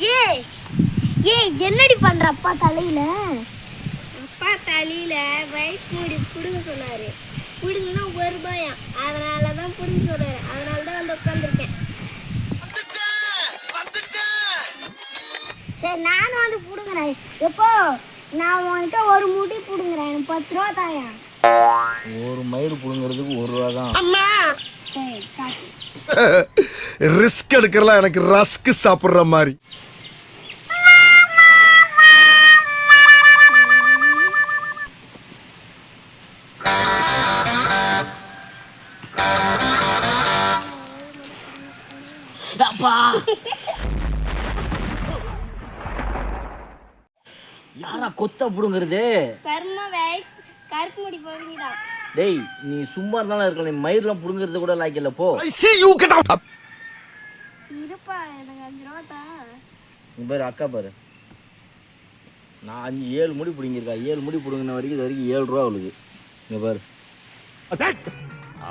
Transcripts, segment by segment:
ஏய் ஏய் என்னடி பண்ற அப்பா தலையில? அப்பா தலையில வயிற்று மூடி புடுங்க சொன்னாரு. புடுங்கன்னா ஒரு ரூபாயாம் அதனால தான் புடுங்க சொன்னாரு. அதனால தான் வந்து உட்காந்துருக்கேன் சரி நானும் வந்து புடுங்குறேன். எப்போ? நான் உன்கிட்ட ஒரு முடி புடுங்குறேன். எனக்கு பத்து ரூபா தாயா? ஒரு மயிர் புடுங்கிறதுக்கு ஒரு ரூபா தான். சரி ரிஸ்க் எடுக்கிறலாம் எனக்கு ரஸ்க் சாப்பிடுற மாதிரி. யாரா கொத்த புடுங்கிறது? சர்மா வயிற்று கருப்பு முடி போடுங்கடா டேய் நீ சும்மா இருந்தாலும் இருக்கலாம். நீ மயிர்லாம் புடுங்கிறது கூட லாய்க்கல போ. ஐ see you get out இருப்பா எனக்கு அஞ்சு ரூபா தான் இங்க பாரு அக்கா பாரு. நான் அஞ்சு ஏழு முடி பிடிங்கிருக்கா ஏழு முடி பிடுங்கின வரைக்கும் இது வரைக்கும் ஏழு ரூபா அவளுக்கு இங்க பாரு.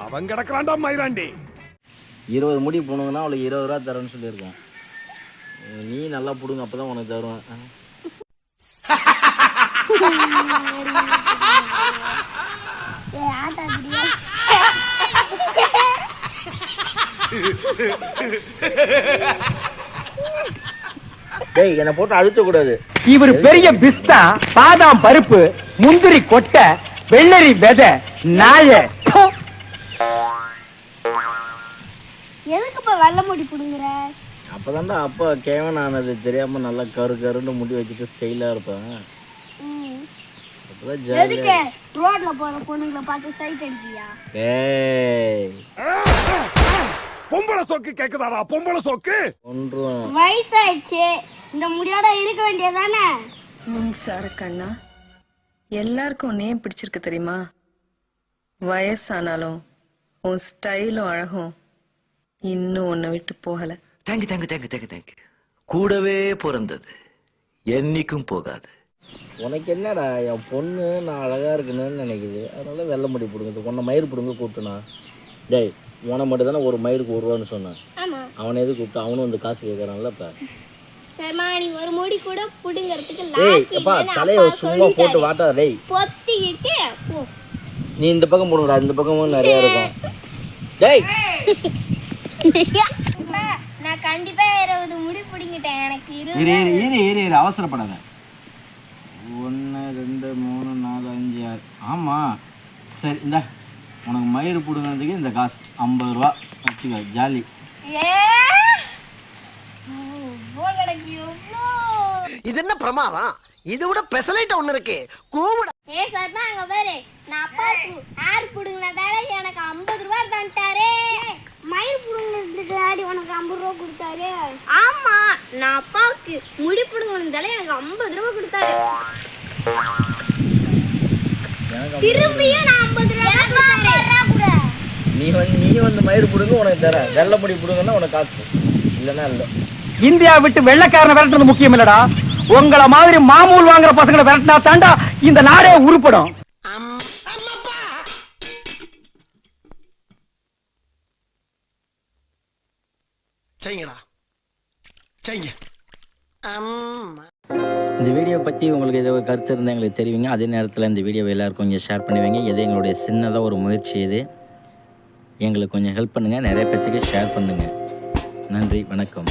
அவன் கிடக்குறான்டா மயிராண்டி. இருபது முடி போனதுன்னா அவளுக்கு இருபது ரூபா தரேன்னு சொல்லியிருக்கேன். நீ நல்லா பிடுங்க அப்போ தான் உனக்கு தருவேன். ஆ. டேய் என்னை போட்டு அழுத்தக்கூடாது இவர் பெரிய பிஸ்தா பாதாம் பருப்பு முந்திரி கொட்டை வெள்ளரி விதை நாய ப்பு. எதுக்கு இப்ப வெள்ளை முடி புடுங்குற? அப்போதான்டா அப்பா கேவன் ஆனது. தெரியாமல் நல்லா கரு கருன்னு முடி வச்சுட்டு ஸ்டைலாக இருப்பேன். ம். அப்போதான் ஜாலியாக எதுக்கு ரோட்ல போற பொண்ணுங்களை பார்த்து சைட் அடிக்கியா ஏய். பொம்பளை சோக்கு கேக்குதாடா? பொம்பளை சோக்கு? ஒன்றும். வயசாயிடுச்சு. இந்த முடியோட இருக்க வேண்டியதானே மின்சார கண்ணா. எல்லாருக்கும் நேம் பிடிச்சிருக்கு தெரியுமா? வயசானாலும் உன் ஸ்டைலும் அழகும். இன்னும் உன்னை விட்டு போகல. Thank you thank you thank you thank you thank you கூடவே பிறந்தது. என்னைக்கும் போகாது. உனக்கு என்னடா என் பொண்ணு நான் அழகாக இருக்கணும்னு நினைக்குது. அதனால வெள்ளை முடி பிடுங்குது உன்னை மயிர் பிடுங்க கூப்பிட்டுனா. டேய் உன மட்டும் தானே ஒரு மயிருக்கு ஒரு ரூபான்னு சொன்னேன். ஆமா. அவனை எது கூப்பிட்டு? அவனும் வந்து காசு கேட்குறான்ல இப்போ. சர்மா நீ ஒரு முடி கூட புடுங்கிறதுக்கு ஏய் லாக்கி அப்பா தலையை சும்மா. போட்டு வாட்டாத டேய். பொத்திக்கிட்டு போ. நீ இந்த பக்கம் போடுங்கடா இந்த பக்கமும் நிறைய இருக்கும். டேய். நான் கண்டிப்பா இருபது முடி பிடிங்கிட்டேன். எனக்கு இரு இரு இரு இரு. இரு அவசரப்படாத. ஒன்று ரெண்டு மூணு நாலு அஞ்சு ஆறு. ஆமாம் சரி இந்தா. உனக்கு மயிர் பிடுங்கிறதுக்கு இந்த காசு. ஐம்பது ரூபா. வச்சுக்கோ ஜாலி. இது என்ன பிரமாதம்? இது விட பெசலைட் ஒண்ணு இருக்கு. கூவிட. ஏ சர்மா அங்க பாரு. நான் அப்பாவுக்கு ஹேர் புடுங்கினதால எனக்கு ஐம்பது ரூபா தந்துட்டாரே மயில் புடுங்கிறதுக்கு ஆடி உனக்கு ஐம்பது ரூபா கொடுத்தாரு. ஆமா நான் அப்பாவுக்கு முடி புடுங்கினதால எனக்கு ஐம்பது ரூபா கொடுத்தாரு. திரும்பியும் நான் ஐம்பது ரூபா நீ வந்து நீ வந்து மயிர் பிடுங்க உனக்கு தரேன். வெள்ளை முடி பிடுங்கன்னா உனக்கு காசு. இல்லைன்னா இல்லை. இந்தியா விட்டு வெள்ளைக்காரனை விரட்டுறது முக்கியம் இல்லடா. உங்கள மாதிரி மாமூல் வாங்குற பசங்களை விரட்டினா தாண்டா இந்த நாடே உருப்படும். செய்யுங்கடா. செய்யுங்க. இந்த வீடியோ பற்றி உங்களுக்கு ஏதோ ஒரு கருத்து இருந்தால் எங்களுக்கு தெரிவிங்க. அதே நேரத்தில் இந்த வீடியோவை எல்லாருக்கும் கொஞ்சம் ஷேர் பண்ணுவீங்க. எது எங்களுடைய சின்னதாக ஒரு முயற்சி இது. எங்களுக்கு கொஞ்சம் ஹெல்ப் பண்ணுங்கள் நிறைய பேர்த்துக்கு ஷேர் பண்ணுங்கள் நன்றி. வணக்கம்.